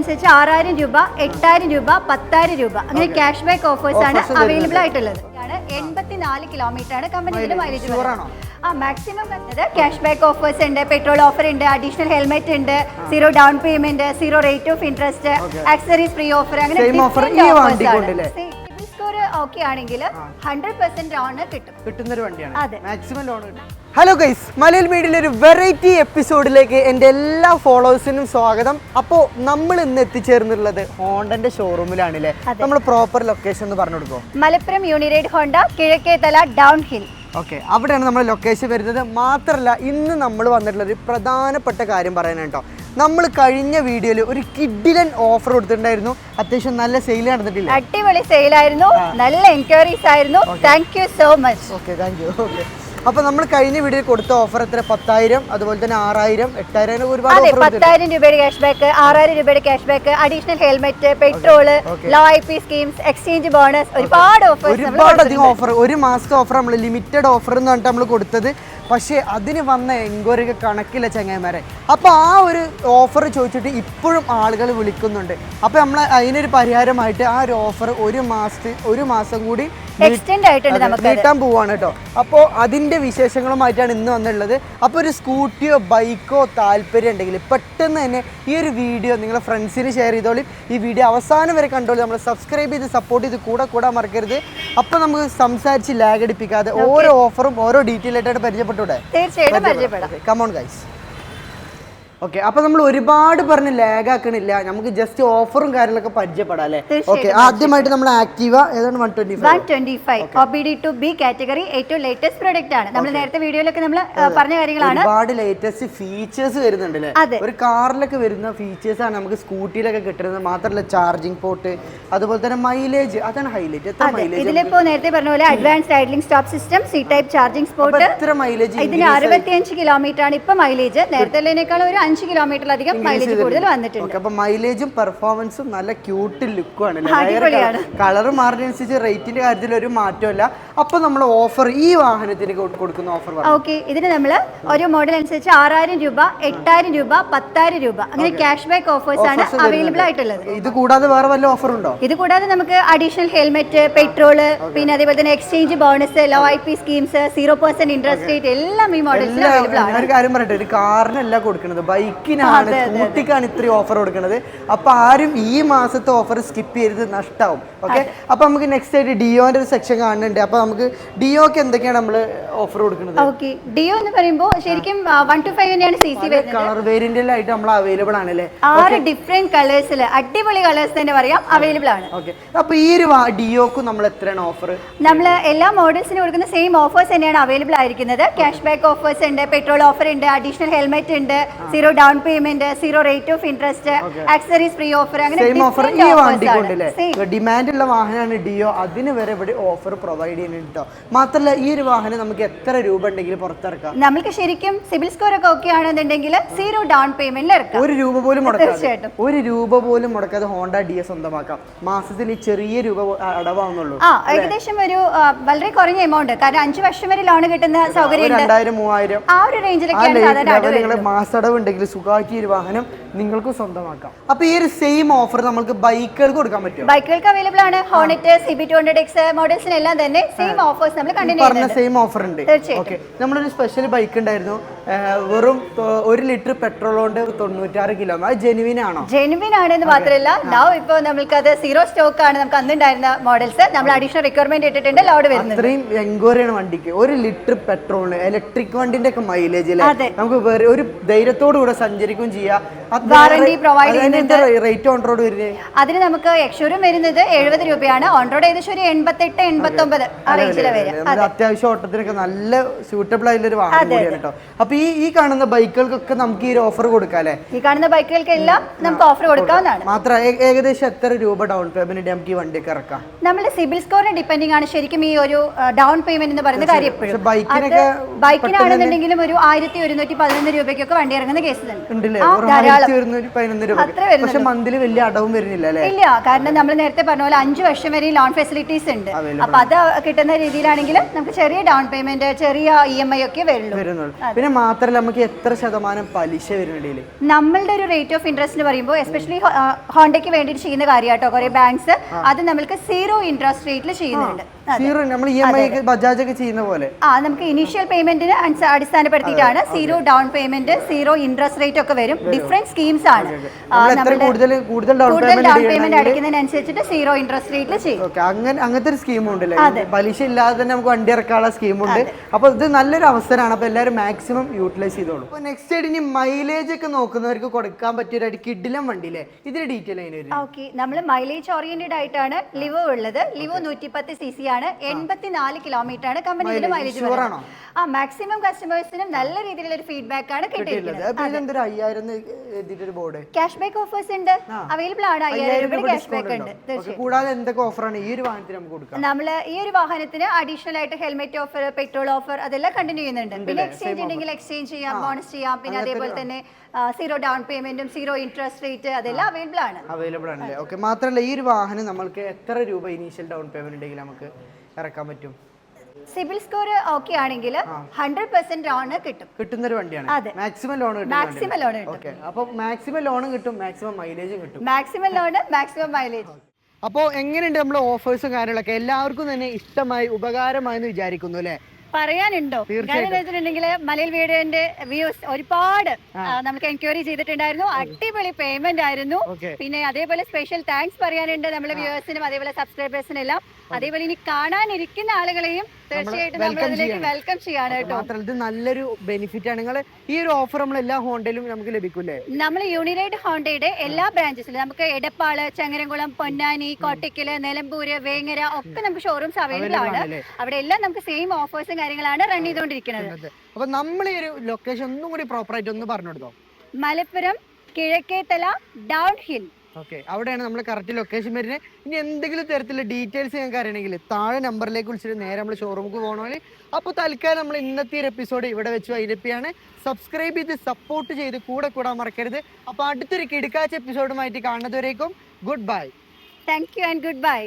അനുസരിച്ച് ആറായിരം രൂപ എട്ടായിരം രൂപ പത്തായിരം രൂപ. അങ്ങനെ ക്യാഷ് ബാക്ക് ഓഫേഴ്സ് ആണ് അവൈലബിൾ ആയിട്ടുള്ളത്. എൺപത്തിനാല് കിലോമീറ്റർ ആണ് കമ്പനിയുടെ. മൈലേജ് ആ മാക്സിമം വരുന്നത് ക്യാഷ് ബാക്ക് ഓഫേഴ്സ് ഉണ്ട് പെട്രോൾ ഓഫർ ഉണ്ട് അഡീഷണൽ ഹെൽമെറ്റ് ഉണ്ട് zero down payment zero rate of interest. Accessories free offer അങ്ങനെ സ്കോർ ഓക്കെ ആണെങ്കിൽ ഹൺഡ്രഡ് പെർസെന്റ് ലോൺ കിട്ടും. കിട്ടുന്ന ഒരു വണ്ടിയാണ്. അതെ. മാക്സിമം ലോൺ കിട്ടും. ഹലോ ഗൈസ് മലയാള മീഡിയയിലെ ഒരു വെറൈറ്റി എപ്പിസോഡിലേക്ക് എന്റെ എല്ലാ ഫോളോവേഴ്സിനും സ്വാഗതം. അപ്പോൾ നമ്മൾ ഇന്ന് എത്തിച്ചേർന്നുള്ളത് ഹോണ്ടന്റെ ഷോറൂമിലാണ് അല്ലേ? നമ്മൾ പ്രോപ്പർ ലൊക്കേഷൻ എന്ന് പറഞ്ഞു കൊടുക്കുമോ Malappuram unit Honda Kizhakkethala down hill okay അവിടെയാണ് നമ്മൾ ലൊക്കേഷൻ വരുന്നത്. മാത്രമല്ല ഇന്ന് നമ്മൾ വന്നിട്ടുള്ള ഒരു പ്രധാനപ്പെട്ട കാര്യം പറയാനാണ് കേട്ടോ. നമ്മൾ കഴിഞ്ഞ വീഡിയോയിൽ ഒരു കിഡിലൻ ഓഫർ കൊടുത്തിട്ടുണ്ടായിരുന്നു. അത്യാവശ്യം നല്ല സെയിൽ നടന്നിട്ടില്ല? അടിപൊളി സെയിൽ ആയിരുന്നു. നല്ല എൻക്വയറീസ് ആയിരുന്നു. Thank you so much okay thank you okay അപ്പോൾ നമ്മൾ കഴിഞ്ഞ വീഡിയോയിൽ കൊടുത്ത ഓഫർ എത്ര? പത്തായിരം അതുപോലെ തന്നെ ആറായിരം എട്ടായിരം ഒരുപാട് അതെ പത്തായിരം രൂപയുടെ ക്യാഷ് ബാക്ക് ആറായിരം രൂപയുടെ cash back additional helmet petrol. Low I P schemes exchange bonus ഒരുപാട് ഓഫർ ഒരുപാട് അധികം ഓഫർ ഒരു മാസത്തെ ഓഫർ നമ്മൾ ലിമിറ്റഡ് ഓഫർ എന്ന് പറഞ്ഞിട്ട് നമ്മൾ കൊടുത്തത്. പക്ഷേ അതിന് വന്ന എൻക്വയറി കണക്കില്ല ചങ്ങായിമാരെ. അപ്പോൾ ആ ഒരു ഓഫർ ചോദിച്ചിട്ട് ഇപ്പോഴും ആളുകൾ വിളിക്കുന്നുണ്ട്. അപ്പോൾ നമ്മൾ അതിനൊരു പരിഹാരമായിട്ട് ആ ഒരു ഓഫർ ഒരു മാസത്തെ ഒരു മാസം കൂടി എക്സ്റ്റെൻഡ് ആയിട്ടുണ്ട് നമുക്ക് നീട്ടാൻ പോവാണ് കേട്ടോ. അപ്പോൾ അതിന്റെ വിശേഷങ്ങളുമായിട്ടാണ് ഇന്ന് വന്നുള്ളത് അപ്പോൾ ഒരു സ്കൂട്ടിയോ ബൈക്കോ താല്പര്യം ഉണ്ടെങ്കിൽ പെട്ടെന്ന് തന്നെ ഈ ഒരു വീഡിയോ നിങ്ങളെ ഫ്രണ്ട്സിന് ഷെയർ ചെയ്തോളി. ഈ വീഡിയോ അവസാനം വരെ കണ്ടോളി. നമ്മൾ സബ്സ്ക്രൈബ് ചെയ്ത് സപ്പോർട്ട് ചെയ്ത് കൂടെ കൂടാൻ മറക്കരുത്. അപ്പോൾ നമുക്ക് സംസാരിച്ച് ലാഗ് അടിപ്പിക്കാതെ ഓരോ ഓഫറും ഓരോ ഡീറ്റെയിൽ ആയിട്ടാണ് പരിചയപ്പെട്ടൂടെ? തീർച്ചയായിട്ടും കമോൺ ഗൈസ് ഓക്കെ അപ്പൊ നമ്മൾ ഒരുപാട് പറഞ്ഞ് ലാഗ് ആക്കണില്ല. നമുക്ക് ജസ്റ്റ് ഓഫറും കാര്യങ്ങളൊക്കെ പരിചയപ്പെടാം അല്ലേ? ഓക്കെ ആദ്യമായിട്ട് നമ്മൾ ആക്റ്റീവ ഏതാണ് one twenty one twenty five O B D two B category ഏറ്റവും ലേറ്റസ്റ്റ് പ്രൊഡക്റ്റ് ആണ്. നമ്മൾ നേരത്തെ വീഡിയോയിലൊക്കെ നമ്മൾ പറഞ്ഞ കാര്യങ്ങളാണ്. ഒരുപാട് ലേറ്റസ്റ്റ് ഫീച്ചേഴ്സ് വരുന്നുണ്ട് അല്ലേ ഒരു കാറിലൊക്കെ വരുന്ന ഫീച്ചേഴ്സ് ആണ് നമുക്ക് സ്കൂട്ടിയിലൊക്കെ കിട്ടുന്നത്. മാത്രമല്ല ചാർജിംഗ് പോർട്ട് അതുപോലെ തന്നെ മൈലേജ് അതാണ് ഹൈലൈറ്റ് എത്ര അതെ. മൈലേജ് ഇതിലിപ്പോ നേരത്തെ പറഞ്ഞ പോലെ advanced idling stop system C type charging sport എത്ര മൈലേജ് ഇതിന് അറുപത്തിയഞ്ച് കിലോമീറ്റർ ആണ് ഇപ്പൊ മൈലേജ് നേരത്തെ ഒരു അഞ്ച് കിലോമീറ്ററിലധികം മൈലേജ് കൂടുതൽ വന്നിട്ടുണ്ട്. അപ്പൊ മൈലേജും പെർഫോമൻസും നല്ല ക്യൂട്ട് ലുക്കും. ആണ്. കളർ മാറുന്നതനുസരിച്ച് റേറ്റിന്റെ കാര്യത്തിൽ ഒരു മാറ്റമില്ല അപ്പൊ നമ്മൾ ഓഫർ ഈ വാഹനത്തിന് കൊടുക്കുന്ന ഓഫർ ഓക്കെ ഇതിന് നമ്മൾ ഒരു മോഡൽ അനുസരിച്ച് ആറായിരം രൂപ എട്ടായിരം രൂപ പത്തായിരം രൂപ അങ്ങനെ ക്യാഷ് ബാക്ക് ഓഫേഴ്സ് ആണ് അവൈലബിൾ ആയിട്ടുള്ളത്. ഇത് കൂടാതെ വേറെ വല്ല ഓഫർ ഉണ്ടോ? ഇത് കൂടാതെ നമുക്ക് അഡീഷണൽ ഹെൽമെറ്റ് പെട്രോൾ പിന്നെ അതേപോലെ തന്നെ exchange bonus low I P schemes zero percent interest rate എല്ലാം ഈ മോഡൽസിൽ എല്ലാ- അവൈലബിൾ ആണ്. ഒരു കാര്യം പറയട്ടെ ഒരു കാറിനല്ല കൊടുക്കുന്നത് ബൈക്കിനാണ് സ്കൂട്ടിക്കാണ് ഇത്രയും ഓഫർ കൊടുക്കുന്നത്. അപ്പൊ ആരും ഈ മാസത്തെ ഓഫർ സ്കിപ്പ് ചെയ്ത് നഷ്ടാവും. ഓക്കെ അപ്പൊ നമുക്ക് നെക്സ്റ്റ് ആയിട്ട് ഡിയോന്റെ ഒരു സെക്ഷൻ കാണുന്നുണ്ട്. അപ്പൊ നമുക്ക് ഡിയോക്ക് എന്തൊക്കെയാണ് നമ്മൾ ഓഫർ കൊടുക്കുന്നത്? ഓക്കെ ഡിയോ എന്ന് പറയുമ്പോൾ ശരിക്കും വൺ ടു ഫൈവ് തന്നെയാണ് സി സി വരുന്നത്. കളർ വേരിയന്റിലായിട്ട് നമ്മൾ അവൈലബിൾ അല്ലേ? ആറ് ഡിഫറെന്റ് കളേഴ്സിൽ അടിപൊളി കളേഴ്സ് തന്നെ പറയാം അവൈലബിൾ ആണ്. ഓക്കെ അപ്പൊ ഈ ഒരു ഡിയോക്ക് നമ്മൾ എത്രയാണ് ഓഫർ നമ്മൾ എല്ലാ മോഡൽസിനും കൊടുക്കുന്ന സെയിം ഓഫേഴ്സ് തന്നെയാണ് അവൈലബിൾ ആയിരിക്കുന്നത്. ക്യാഷ് ബാക്ക് ഓഫേഴ്സ് ഉണ്ട് പെട്രോൾ ഓഫർ ഉണ്ട് അഡീഷണൽ ഹെൽമെറ്റ് ഉണ്ട് zero down payment zero rate of interest accessories free offer അങ്ങനെ ഡിമാൻഡ് ഉള്ള വാഹനമാണ് ഡിയോ. അതിന് വരെ ഇവിടെ ഓഫർ പ്രൊവൈഡ് ചെയ്യുന്നുണ്ട് കേട്ടോ മാത്രമല്ല ഈ ഒരു വാഹനം നമുക്ക് എത്ര രൂപ ഉണ്ടെങ്കിൽ പുറത്തിറക്കാം? നമ്മൾക്ക് ശരിക്കും സിബിൽ സ്കോർ ഒക്കെ ഓക്കെ ആണെന്നുണ്ടെങ്കിൽ സീറോ ഡൗൺ പേയ്മെന്റിൽ ഇറക്കാം. ഒരു രൂപ പോലും മുടക്കാതെ. ഒരു രൂപ പോലും മുടക്കാതെ ഹോണ്ട ഡി എസ് സ്വന്തമാക്കാം. മാസത്തിൽ ചെറിയ രൂപ അടവാണെന്നുള്ളൂ ആ ഏകദേശം ഒരു വളരെ കുറഞ്ഞ എമൗണ്ട് കാരണം അഞ്ചു വർഷം വരെ ലോൺ കിട്ടുന്ന സൗകര്യം രണ്ടായിരം മൂവായിരം. ആ ഒരു റേഞ്ചിലൊക്കെ റേഞ്ചിലൊക്കെയാണ് സാധാരണ മാസടവ് ഉണ്ടെങ്കിൽ സുഖാക്കി ഒരു വാഹനം നിങ്ങൾക്ക് സ്വന്തമാക്കാം. അപ്പൊ ഈ ഒരു സെയിം ഓഫർ നമുക്ക് ബൈക്കുകൾക്ക് കൊടുക്കാൻ പറ്റും ബൈക്കുകൾക്ക് അവൈലബിൾ ആണ്. Hornet CB two hundred X മോഡൽസിനെല്ലാം തന്നെ സെയിം ഓഫേഴ്സ് നമ്മൾ കണ്ടിന്യൂ പറഞ്ഞ സെയിം ഓഫർ ഉണ്ട്. ഓക്കെ നമ്മളൊരു സ്പെഷ്യൽ ബൈക്ക് ഉണ്ടായിരുന്നു. വെറും ഒരു ലിറ്റർ പെട്രോൾ കൊണ്ട് തൊണ്ണൂറ്റാറ് കിലോ അത് ജെനുവിൻ ആണോ? ജെനുവിൻ ആണെന്ന് മാത്രമല്ല. നൗ ഇപ്പോൾ നമ്മൾക്ക് അത് സീറോ സ്റ്റോക്ക് ആണ്. നമുക്ക് അന്നുണ്ടായിരുന്ന മോഡൽസ് നമ്മൾ അഡീഷണൽ റിക്വയർമെന്റ് ഇട്ടിട്ടുണ്ട്. ലോഡ് വരുന്നത് അത്രയും എൻക്വയറിയാണ് വണ്ടിക്ക്. ഒരു ലിറ്റർ പെട്രോളിന് ഇലക്ട്രിക് വണ്ടിന്റെ ഒക്കെ മൈലേജ്. നമുക്ക് വേറെ ഒരു ധൈര്യത്തോടു കൂടെ സഞ്ചരിക്കുകയും ചെയ്യാം. Warranty പ്രൊവൈഡ് ചെയ്യുന്നുണ്ട്. റേറ്റ് ഓൺ റോഡ് വരുന്നത് അതിന് നമുക്ക് എക്ഷോറും വരുന്നത് എഴുപത് രൂപയാണ്. ഓൺ റോഡ് ഏകദേശം ഒരു എൺപത്തെട്ട് എൺപത്തി ഒമ്പത് ആ റേഞ്ചിൽ വരും അത്യാവശ്യം ഓട്ടത്തിനൊക്കെ നല്ല സൂട്ടബിൾ ആയിട്ടുള്ള ഒരു വാഹനം കേട്ടോ. അപ്പൊ ഈ ഈ കാണുന്ന ബൈക്കുകൾക്കൊക്കെ നമുക്ക് ഈ ഓഫർ കൊടുക്കാം അല്ലേ? ഈ കാണുന്ന ബൈക്കുകൾക്കെല്ലാം നമുക്ക് ഓഫർ കൊടുക്കാവുന്നതാണ്. മാത്രം ഏകദേശം എത്ര രൂപ ഡൗൺ പേയ്മെന്റ് നമുക്ക് ഈ വണ്ടിയൊക്കെ ഇറക്കാം? നമ്മുടെ സിബിൽ സ്കോറിന് ഡിപ്പെൻഡിങ് ആണ്. ശരിക്കും ഈ ഒരു ഡൗൺ പേയ്മെന്റ് എന്ന് പറയുന്ന കാര്യം എപ്പോഴും ബൈക്കിനാണെന്നുണ്ടെങ്കിലും ഒരു ആയിരത്തി ഒരുന്നൂറ്റി പതിനൊന്ന് രൂപയ്ക്കൊക്കെ വണ്ടി ഇറങ്ങുന്ന കേസ് ഒരു ധാരാളം. വരുന്ന ഒരു പതിനൊന്ന് രൂപ പക്ഷെ മന്തിൽ വലിയ അടവും വരുന്നില്ല അല്ലേ? ഇല്ല കാരണം നമ്മൾ നേരത്തെ പറഞ്ഞ പോലെ അഞ്ചു വർഷം വരെ ലോൺ ഫെസിലിറ്റീസ് ഉണ്ട്. അപ്പൊ അത് കിട്ടുന്ന രീതിയിലാണെങ്കിൽ നമുക്ക് ചെറിയ ഡൗൺ പേയ്മെന്റ് ചെറിയ ഇ എം ഐ ഒക്കെ വരുള്ളൂ. വരുന്നുള്ളൂ. പിന്നെ മാത്രല്ല നമുക്ക് എത്ര ശതമാനം പലിശ നമ്മളുടെ ഒരു റേറ്റ് ഓഫ് ഇൻട്രസ്റ്റ് എന്ന് പറയുമ്പോൾ എസ്പെഷ്യലി ഹോണ്ടയ്ക്ക് വേണ്ടിയിട്ട് ചെയ്യുന്ന കാര്യമായിട്ടോ കുറെ ബാങ്ക്സ് അത് നമ്മൾക്ക് സീറോ ഇൻട്രസ്റ്റ് റേറ്റിൽ ചെയ്യുന്നുണ്ട്. സീറോ നമ്മൾ ഇ എം ഐ ബജാജ് ഒക്കെ ചെയ്യുന്ന പോലെ. ആ നമുക്ക് ഇനീഷ്യൽ പേയ്മെന്റിന് അടിസ്ഥാനപ്പെടുത്തിയിട്ടാണ് zero down payment zero interest rate ഒക്കെ വരും. ഡിഫറെന്റ് സ്കീംസ് ആണ്. കൂടുതൽ കൂടുതൽ ഡൗൺ പേയ്മെന്റ് അടയ്ക്കുന്നതിനനുസരിച്ചിട്ട് സീറോ ഇൻട്രസ്റ്റ് റേറ്റിൽ ചെയ്യും. അങ്ങനെ അങ്ങനത്തെ ഒരു സ്കീമും ഉണ്ടല്ലേ? പലിശ ഇല്ലാതെ തന്നെ നമുക്ക് വണ്ടി ഇറക്കാനുള്ള സ്കീമുണ്ട് അപ്പൊ ഇത് നല്ലൊരു അവസരമാണ്. അപ്പൊ എല്ലാവരും മാക്സിമം യൂട്ടിലൈസ് ചെയ്തോളൂ. അപ്പൊ നെക്സ്റ്റ് ആയിട്ട് ഇനി മൈലേജ് ഒക്കെ നോക്കുന്നവർക്ക് കൊടുക്കാൻ പറ്റിയ ഒരു കിഡിലം വണ്ടി അല്ലേ ഇതിന്റെ ഡീറ്റെയിൽ അതിന് ഓക്കെ നമ്മൾ മൈലേജ് ഓറിയന്റഡ് ആയിട്ടാണ് ലിവോ ഉള്ളത്. ലിവോ നൂറ്റി പത്ത് സി സി ആണ്. എൺപത്തിനാല് കിലോമീറ്റർ ആണ് കമ്പനിയുടെ മൈലേജ്? ആ മാക്സിമം കസ്റ്റമേഴ്സിനും നല്ല രീതിയിലുള്ള ഒരു ഫീഡ്ബാക്ക് ആണ് കിട്ടിയിരിക്കുന്നത്. എഴുതിയിട്ടൊരു ബോർഡ് ക്യാഷ് ബാക്ക് ഓഫേഴ്സ് ഉണ്ട് അവൈലബിൾ ആണ്. അയ്യായിരം ക്യാഷ് ബാക്ക് ഉണ്ട്. കൂടാതെ എന്തൊക്കെ ഓഫറാണ് ഈ ഒരു വാഹനത്തിന് നമുക്ക് കൊടുക്കാം. നമ്മൾ ഈ ഒരു വാഹനത്തിന് അഡീഷണൽ ആയിട്ട് ഹെൽമെറ്റ് ഓഫർ പെട്രോൾ ഓഫർ അതെല്ലാം കണ്ടിന്യൂ ചെയ്യുന്നുണ്ട്. പിന്നെ എക്സ്ചേഞ്ച് ഉണ്ടെങ്കിൽ എക്സ്ചേഞ്ച് ചെയ്യാം ബോണസ് ചെയ്യാം. പിന്നെ അതേപോലെ തന്നെ സീറോ ഡൗൺ പേയ്മെന്റും സീറോ ഇൻട്രസ്റ്റ് റേറ്റ് അതെല്ലാം അവൈലബിൾ ആണ്. അവൈലബിൾ ആണ് ഓക്കെ മാത്രമല്ല ഈ ഒരു വാഹനം നമ്മൾക്ക് എത്ര രൂപ ഇനീഷ്യൽ ഡൗൺ പേയ്മെന്റ് ഉണ്ടെങ്കിൽ നമുക്ക് ഇറക്കാൻ പറ്റും? സിബിൽ സ്കോർ ഓക്കെ ആണെങ്കിൽ ഹൺഡ്രഡ് പെർസെന്റ് ലോൺ കിട്ടും. കിട്ടുന്ന ഒരു വണ്ടിയാണ്. അതെ. മാക്സിമം ലോൺ കിട്ടും മാക്സിമം ലോൺ കിട്ടും. അപ്പോൾ അപ്പൊ മാക്സിമം ലോൺ കിട്ടും മാക്സിമം മൈലേജും കിട്ടും. മാക്സിമം ലോൺ മാക്സിമം മൈലേജ് അപ്പോൾ എങ്ങനെയുണ്ട് നമ്മൾ ഓഫേഴ്സും കാര്യങ്ങളൊക്കെ? എല്ലാവർക്കും തന്നെ ഇഷ്ടമായി ഉപകാരമായി എന്ന് വിചാരിക്കുന്നു അല്ലേ? പറയാനുണ്ടോ? എന്താ വെച്ചിട്ടുണ്ടെങ്കിൽ മലയിൽ വീടിന്റെ വ്യൂസ് ഒരുപാട് നമുക്ക് എൻക്വയറി ചെയ്തിട്ടുണ്ടായിരുന്നു. അടിപൊളി പേയ്മെന്റ് ആയിരുന്നു. പിന്നെ അതേപോലെ സ്പെഷ്യൽ താങ്ക്സ് പറയാനുണ്ട് നമ്മുടെ വ്യൂവേഴ്സിനും അതേപോലെ സബ്സ്ക്രൈബേഴ്സിനും എല്ലാം അതേപോലെ ഇനി കാണാനിരിക്കുന്ന ആളുകളെയും തീർച്ചയായിട്ടും നമ്മൾ അതിലേക്ക് വെൽക്കം ചെയ്യാണ് കേട്ടോ. ഇത് നല്ലൊരു ബെനിഫിറ്റ് ആണ്. നിങ്ങൾ ഈ ഒരു ഓഫർ നമ്മൾ എല്ലാ ഹോണ്ടയിലും നമുക്ക് ലഭിക്കൂലേ നമ്മൾ യൂണിറൈഡ് ഹോണ്ടയുടെ എല്ലാ ബ്രാഞ്ചസിലും നമുക്ക് എടപ്പാൾ ചങ്ങരംകുളം പൊന്നാനി കോട്ടയ്ക്കൽ നിലമ്പൂര് വേങ്ങര ഒക്കെ നമുക്ക് ഷോറൂംസ് അവൈലബിൾ ആണ്. അവിടെ എല്ലാം നമുക്ക് സെയിം ഓഫേഴ്സും കാര്യങ്ങളാണ് റൺ ചെയ്തുകൊണ്ടിരിക്കുന്നത്. അപ്പൊ നമ്മൾ ഈ ഒരു ലൊക്കേഷൻ ഒന്നും കൂടി പ്രോപ്പർ ആയിട്ട് ഒന്ന് പറഞ്ഞു കൊടുത്തോ? Malappuram Kizhakkethala down hill okay അവിടെയാണ് നമ്മൾ കറക്റ്റ് ലൊക്കേഷൻ വരുന്നത് ഇനി എന്തെങ്കിലും തരത്തിലുള്ള ഡീറ്റെയിൽസ് ഞങ്ങൾക്ക് അറിയണമെങ്കിൽ താഴെ നമ്പറിലേക്ക് വിളിച്ചിട്ട് നേരെ നമ്മൾ ഷോറൂമിൽ പോകണമെങ്കിൽ അപ്പോൾ തൽക്കാലം നമ്മൾ ഇന്നത്തെ ഒരു എപ്പിസോഡ് ഇവിടെ വെച്ച് വൈരപ്പിയാണ്. സബ്സ്ക്രൈബ് ചെയ്ത് സപ്പോർട്ട് ചെയ്ത് കൂടെ കൂടാൻ മറക്കരുത്. അപ്പോൾ അടുത്തൊരു കിടക്കാച്ച എപ്പിസോഡുമായിട്ട് കാണുന്നതുവരേക്കും good bye thank you and good bye